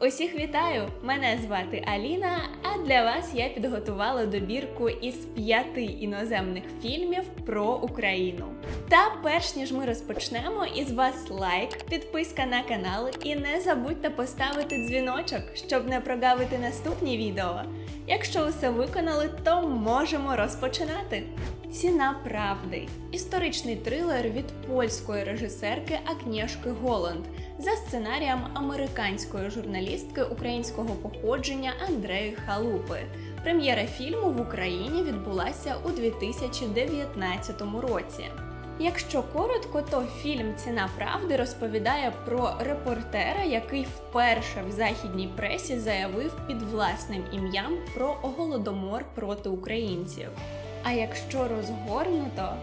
Усіх вітаю! Мене звати Аліна, а для вас я підготувала добірку із п'яти іноземних фільмів про Україну. Та перш ніж ми розпочнемо, із вас лайк, підписка на канал і не забудьте поставити дзвіночок, щоб не прогавити наступні відео. Якщо усе виконали, то можемо розпочинати. Ціна правди історичний трилер від польської режисерки Агнєшки Голланд за сценарієм американської журналістки українського походження Андреї Халупи. Прем'єра фільму в Україні відбулася у 2019 році. Якщо коротко, то фільм Ціна правди розповідає про репортера, який вперше в західній пресі заявив під власним ім'ям про голодомор проти українців. А якщо розгорнуто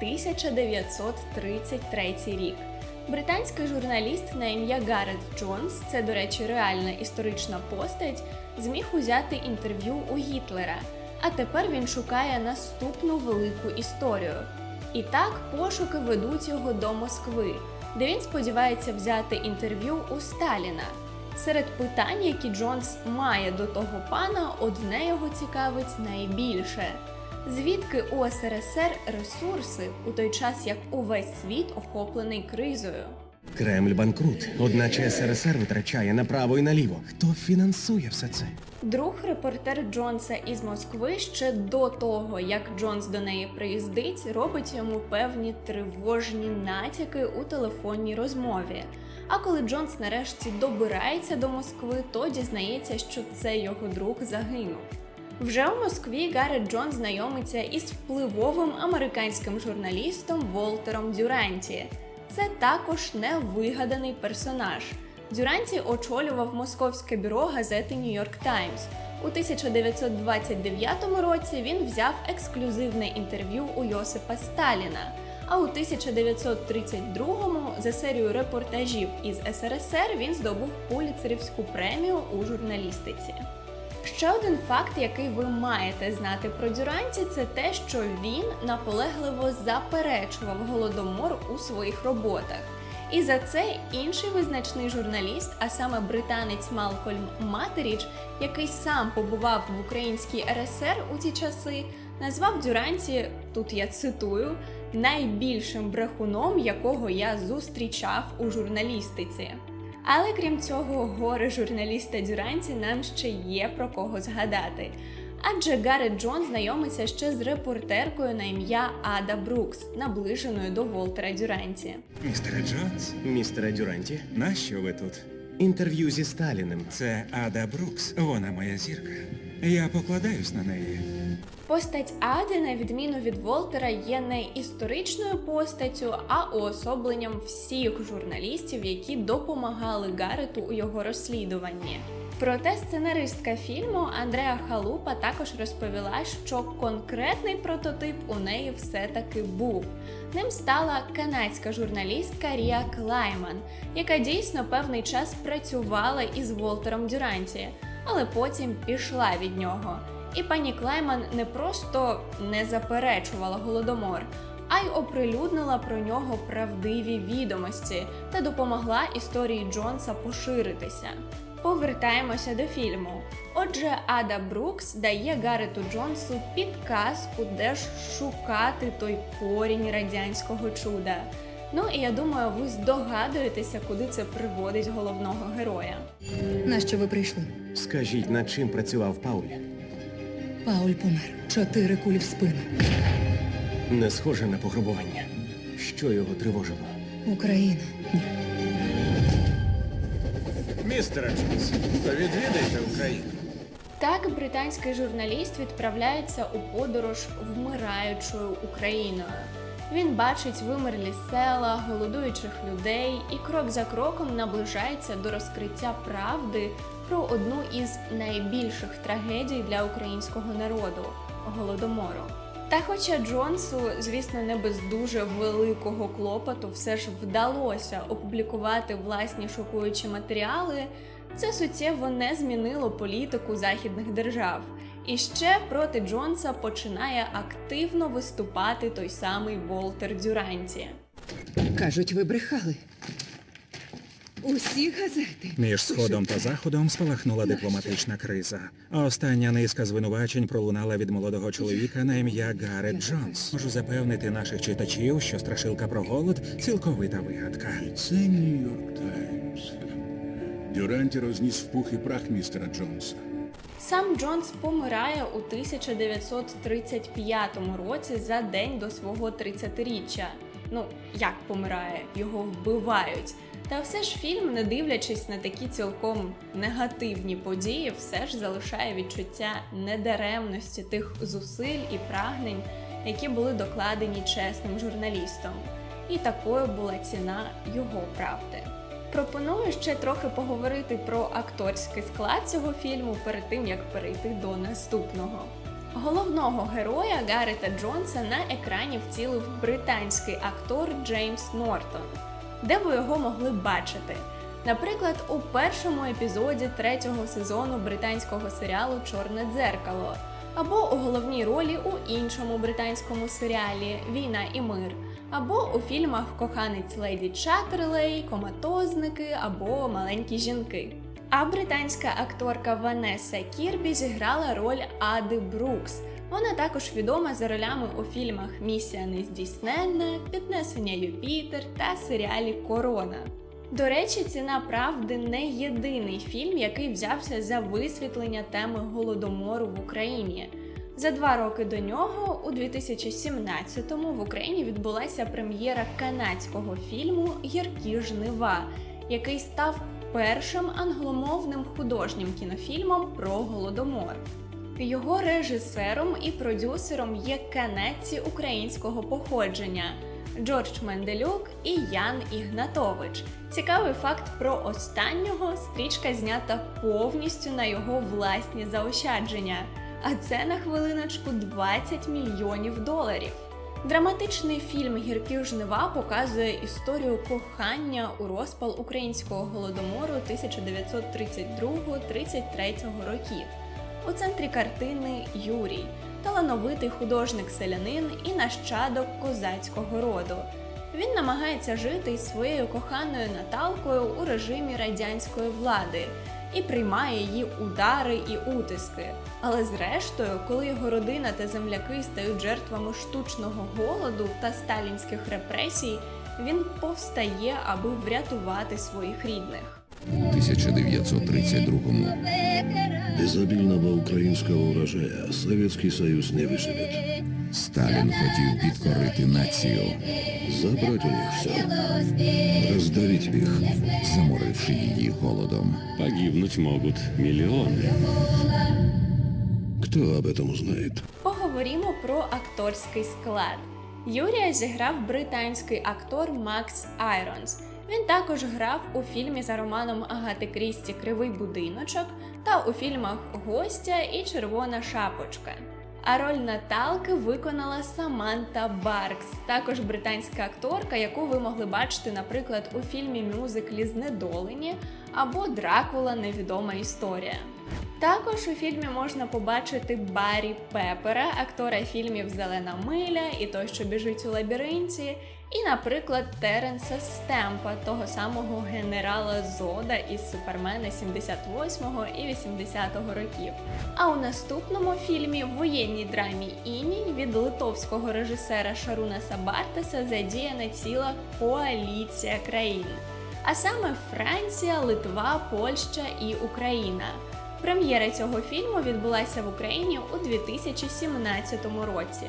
1933 рік. Британський журналіст на ім'я Гарет Джонс, це, до речі, реальна історична постать, зміг узяти інтерв'ю у Гітлера. А тепер він шукає наступну велику історію. І так пошуки ведуть його до Москви, де він сподівається взяти інтерв'ю у Сталіна. Серед питань, які Джонс має до того пана, одне його цікавить найбільше. Звідки у СРСР ресурси у той час, як увесь світ охоплений кризою? Кремль банкрут, одначе СРСР витрачає направо і наліво. Хто фінансує все це? Друг репортер Джонса із Москви ще до того, як Джонс до неї приїздить, робить йому певні тривожні натяки у телефонній розмові. А коли Джонс нарешті добирається до Москви, то дізнається, що це його друг загинув. Вже у Москві Гаррет Джон знайомиться із впливовим американським журналістом Волтером Дюранті. Це також невигаданий персонаж. Дюранті очолював московське бюро газети York Times. У 1929 році він взяв ексклюзивне інтерв'ю у Йосипа Сталіна. А у 1932-му за серію репортажів із СРСР він здобув Пуліцерівську премію у журналістиці. Ще один факт, який ви маєте знати про Дюранті, це те, що він наполегливо заперечував голодомор у своїх роботах. І за це інший визначний журналіст, а саме британець Малкольм Матеріч, який сам побував в українській РСР у ті часи, назвав Дюранті, тут я цитую, найбільшим брехуном, якого я зустрічав у журналістиці. Але крім цього, горе журналіста Дюранті нам ще є про кого згадати. Адже Гаррет Джон знайомиться ще з репортеркою на ім'я Ада Брукс, наближеною до Волтера Дюранті. Містере Джонс, Містере Дюранті, нащо ви тут? інтерв'ю зі Сталіним. Це Ада Брукс. Вона моя зірка. Я покладаюсь на неї. Постать Ади, на відміну від Волтера, є не історичною постаттю, а уособленням всіх журналістів, які допомагали Гарету у його розслідуванні. Проте сценаристка фільму Андреа Халупа також розповіла, що конкретний прототип у неї все-таки був. Ним стала канадська журналістка Рія Клайман, яка дійсно певний час працювала із Волтером Дюранті, але потім пішла від нього. І пані Клайман не просто не заперечувала голодомор, а й оприлюднила про нього правдиві відомості та допомогла історії Джонса поширитися. Повертаємося до фільму. Отже, Ада Брукс дає Гарету Джонсу підказку, де ж шукати той корінь радянського чуда. Ну і я думаю, ви здогадуєтеся, куди це приводить головного героя. На що ви прийшли? Скажіть, над чим працював Пауль? Пауль помер. Чотири кулі в спину. Не схоже на пограбування. Що його тривожило? Україна. Ні. Містере Джонс, відвідайте Україну. Так, британський журналіст відправляється у подорож вмираючою Україною. Він бачить вимерлі села, голодуючих людей і крок за кроком наближається до розкриття правди про одну із найбільших трагедій для українського народу голодомору. Та хоча Джонсу, звісно, не без дуже великого клопоту, все ж вдалося опублікувати власні шокуючі матеріали, це суттєво не змінило політику західних держав. І ще проти Джонса починає активно виступати той самий Волтер Дюранті. Кажуть, ви брехали. Усі газети. Між сходом та заходом спалахнула дипломатична криза. Остання низка звинувачень пролунала від молодого чоловіка на ім'я Гарет Джонс. Можу запевнити наших читачів, що страшилка про голод цілковита вигадка. Це Нью-Йорк Таймс. Дюранті розніс в пух і прах містера Джонса. Сам Джонс помирає у 1935 році за день до свого 30-річчя. Ну, як помирає, його вбивають. Та все ж фільм, не дивлячись на такі цілком негативні події, все ж залишає відчуття недаремності тих зусиль і прагнень, які були докладені чесним журналістом. І такою була ціна його правди. Пропоную ще трохи поговорити про акторський склад цього фільму перед тим як перейти до наступного. Головного героя Гаррета Джонса на екрані вцілив британський актор Джеймс Нортон. Де ви його могли бачити? Наприклад, у першому епізоді третього сезону британського серіалу Чорне дзеркало, або у головній ролі у іншому британському серіалі Війна і мир, або у фільмах Коханець Леді Чаттерлей, Коматозники або Маленькі жінки. А британська акторка Ванеса Кірбі зіграла роль Ади Брукс. Вона також відома за ролями у фільмах Місія нездійсненна, Піднесення Юпітер та серіалі Корона. До речі, ціна правди не єдиний фільм, який взявся за висвітлення теми голодомору в Україні. За два роки до нього, у 2017-му, в Україні відбулася прем'єра канадського фільму Гіркі жнива, який став першим англомовним художнім кінофільмом про голодомор. Його режисером і продюсером є канадці українського походження Джордж Менделюк і Ян Ігнатович. Цікавий факт про останнього стрічка знята повністю на його власні заощадження. А це на хвилиночку 20 мільйонів доларів. Драматичний фільм Гіркі жнива показує історію кохання у розпал українського голодомору 1932-33 років. У центрі картини Юрій, талановитий художник-селянин і нащадок козацького роду. Він намагається жити із своєю коханою Наталкою у режимі радянської влади і приймає її удари і утиски. Але зрештою, коли його родина та земляки стають жертвами штучного голоду та сталінських репресій, він повстає, аби врятувати своїх рідних. 1932-му Без обильного украинского урожая Советский Союз не выживет. Сталін хотів підкорити націю, Забрать у них все. Раздавить их. заморивши її голодом. Погибнуть могут миллионы. Кто об этом узнает? Поговоримо про акторський склад. Юрія зіграв британський актор Макс Айронс. Він також грав у фільмі за романом Агати Крісті Кривий будиночок та у фільмах Гостя і Червона шапочка. А роль Наталки виконала Саманта Баркс, також британська акторка, яку ви могли бачити, наприклад, у фільмі мюзиклі Знедолені або Дракула Невідома історія. Також у фільмі можна побачити Баррі Пепера, актора фільмів Зелена миля і той, що біжить у лабіринті, і, наприклад, Теренса Стемпа, того самого генерала Зода із Супермена 78-го і 80-го років. А у наступному фільмі в воєнній драмі Іній від литовського режисера Шаруна Сабартеса задіяна ціла коаліція країн. А саме Франція, Литва, Польща і Україна. Прем'єра цього фільму відбулася в Україні у 2017 році.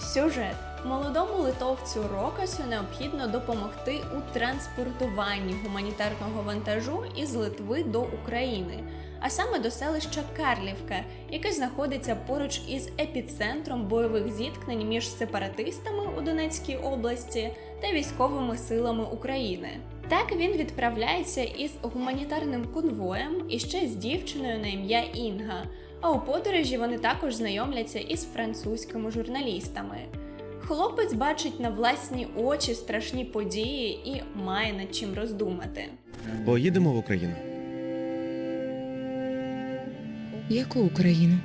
Сюжет молодому литовцю Рокасу необхідно допомогти у транспортуванні гуманітарного вантажу із Литви до України, а саме до селища Карлівка, яке знаходиться поруч із епіцентром бойових зіткнень між сепаратистами у Донецькій області та військовими силами України. Так він відправляється із гуманітарним конвоєм і ще з дівчиною на ім'я Інга. А у подорожі вони також знайомляться із французькими журналістами. Хлопець бачить на власні очі страшні події і має над чим роздумати. Поїдемо в Україну. Яку Україну?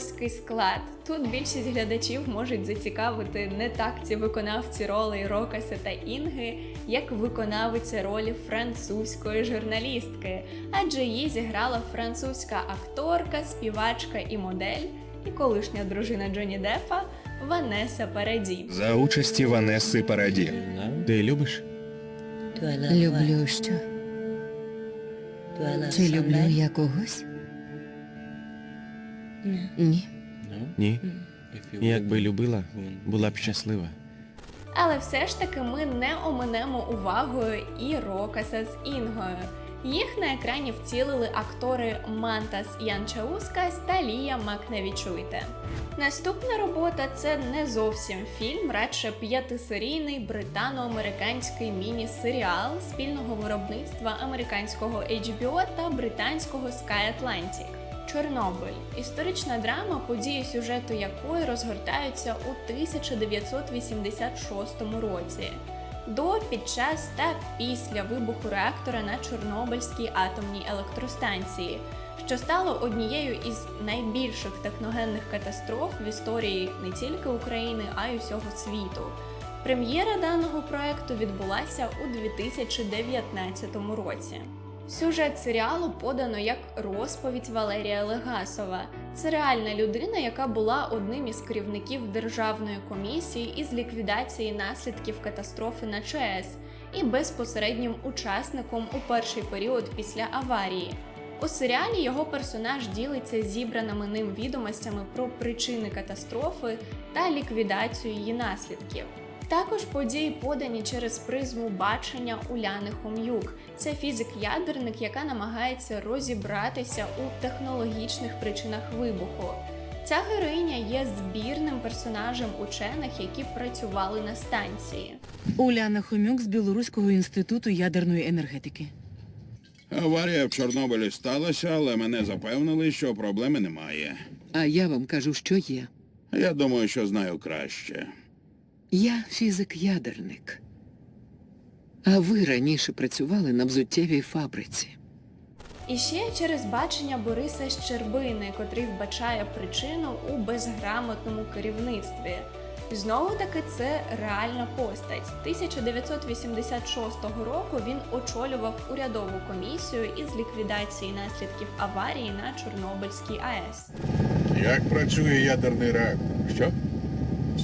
Акторський склад. Тут більшість глядачів можуть зацікавити не так ці виконавці ролей Рокаса та Інги, як виконавиця ролі французької журналістки, адже її зіграла французька акторка, співачка і модель, і колишня дружина Джонні Деппа Ванеса Параді. За участі Ванеси Параді. Ти любиш? Люблю що? Чи люблю я когось? Ні. Ні. Якби любила, була б щаслива. Але все ж таки ми не оминемо увагою і Рокаса з Інгою. Їх на екрані втілили актори Мантас Янчаускас та Лія Макневічуйте. Наступна робота це не зовсім фільм, радше п'ятисерійний британо-американський міні-серіал спільного виробництва американського HBO та британського Sky Atlantic. Чорнобиль історична драма, події сюжету якої розгортаються у 1986 році. До, під час та після вибуху реактора на Чорнобильській атомній електростанції, що стало однією із найбільших техногенних катастроф в історії не тільки України, а й усього світу. Прем'єра даного проекту відбулася у 2019 році. Сюжет серіалу подано як розповідь Валерія Легасова. Це реальна людина, яка була одним із керівників державної комісії із ліквідації наслідків катастрофи на ЧАЕС і безпосереднім учасником у перший період після аварії. У серіалі його персонаж ділиться зібраними ним відомостями про причини катастрофи та ліквідацію її наслідків. Також події подані через призму бачення Уляни Хом'юк. Це фізик-ядерник, яка намагається розібратися у технологічних причинах вибуху. Ця героїня є збірним персонажем учених, які працювали на станції. Уляна Хомюк з Білоруського інституту ядерної енергетики. Аварія в Чорнобилі сталася, але мене запевнили, що проблеми немає. А я вам кажу, що є. Я думаю, що знаю краще. Я фізик-ядерник. А ви раніше працювали на взуттєвій фабриці. І ще через бачення Бориса Щербини, котрий вбачає причину у безграмотному керівництві. Знову таки, це реальна постать. 1986 року він очолював урядову комісію із ліквідації наслідків аварії на Чорнобильській АЕС. Як працює ядерний реактор? Що?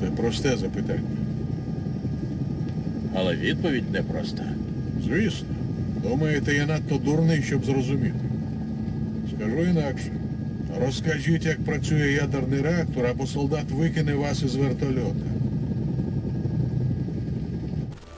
Це просте запитання. Але відповідь непроста. Звісно. Думаєте, я надто дурний, щоб зрозуміти. Скажу інакше. Розкажіть, як працює ядерний реактор, або солдат викине вас із вертольота.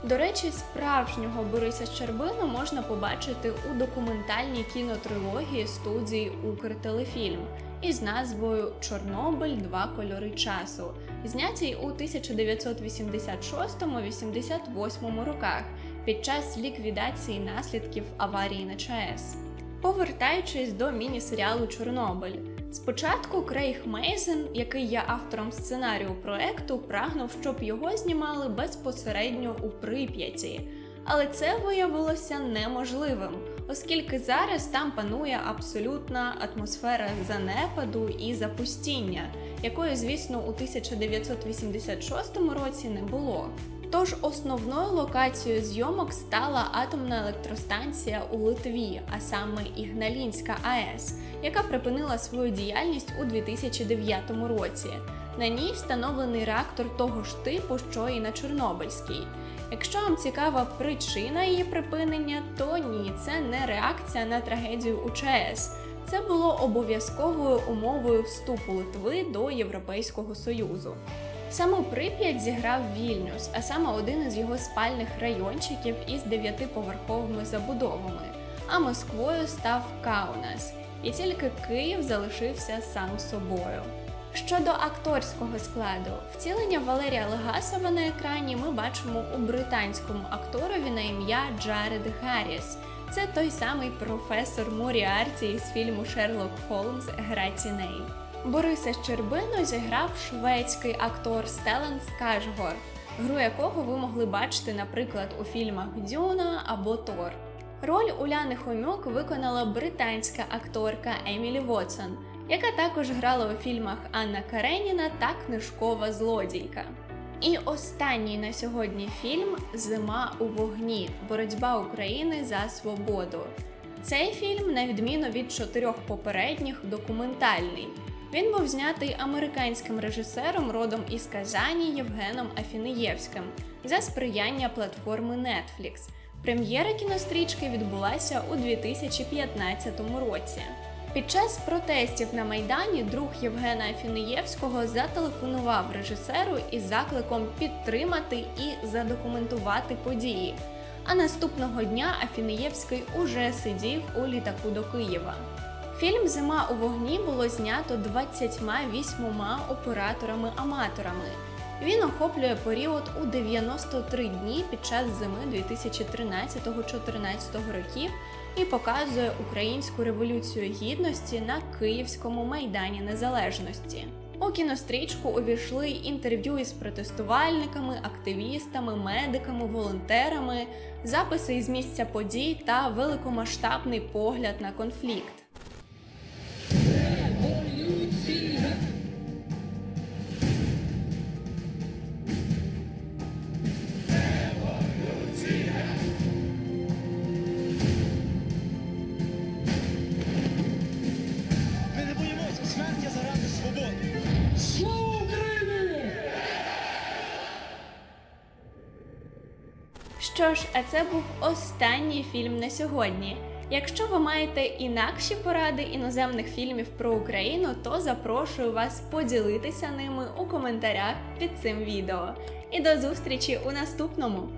До речі, справжнього Бориса Щербину можна побачити у документальній кінотрилогії студії Укртелефільм із назвою Чорнобиль. Два кольори часу, знятій у 1986-88 роках під час ліквідації наслідків аварії на ЧАЕС. Повертаючись до міні-серіалу Чорнобиль. Спочатку Крейг Мейзен, який є автором сценарію проекту, прагнув, щоб його знімали безпосередньо у Прип'яті. Але це виявилося неможливим, оскільки зараз там панує абсолютна атмосфера занепаду і запустіння, якої, звісно, у 1986 році не було. Тож основною локацією зйомок стала атомна електростанція у Литві, а саме Ігналінська АЕС, яка припинила свою діяльність у 2009 році. На ній встановлений реактор того ж типу, що і на Чорнобильській. Якщо вам цікава причина її припинення, то ні, це не реакція на трагедію у ЧАЕС. Це було обов'язковою умовою вступу Литви до Європейського Союзу. Саму Прип'ять зіграв Вільнюс, а саме один із його спальних райончиків із дев'ятиповерховими забудовами. А Москвою став Каунас, і тільки Київ залишився сам собою. Щодо акторського складу, втілення Валерія Легасова на екрані ми бачимо у британському акторові на ім'я Джаред Гарріс. Це той самий професор Моріарті із фільму Шерлок Холмс Гра тіней. Бориса Щербину зіграв шведський актор Стелен Скажгор, гру якого ви могли бачити, наприклад, у фільмах Дюна або Тор. Роль Уляни Хомюк виконала британська акторка Емілі Вотсон, яка також грала у фільмах Анна Кареніна та Книжкова злодійка. І останній на сьогодні фільм Зима у вогні. Боротьба України за свободу. Цей фільм, на відміну від чотирьох попередніх, документальний. Він був знятий американським режисером родом із Казані Євгеном Афінеєвським за сприяння платформи Netflix. Прем'єра кінострічки відбулася у 2015 році. Під час протестів на Майдані друг Євгена Афінеєвського зателефонував режисеру із закликом підтримати і задокументувати події. А наступного дня Афінеєвський уже сидів у літаку до Києва. Фільм Зима у вогні було знято 28 операторами-аматорами. Він охоплює період у 93 дні під час зими 2013-14 років і показує українську революцію гідності на Київському майдані Незалежності. У кінострічку увійшли інтерв'ю із протестувальниками, активістами, медиками, волонтерами, записи із місця подій та великомасштабний погляд на конфлікт. Що ж, а це був останній фільм на сьогодні. Якщо ви маєте інакші поради іноземних фільмів про Україну, то запрошую вас поділитися ними у коментарях під цим відео. І до зустрічі у наступному!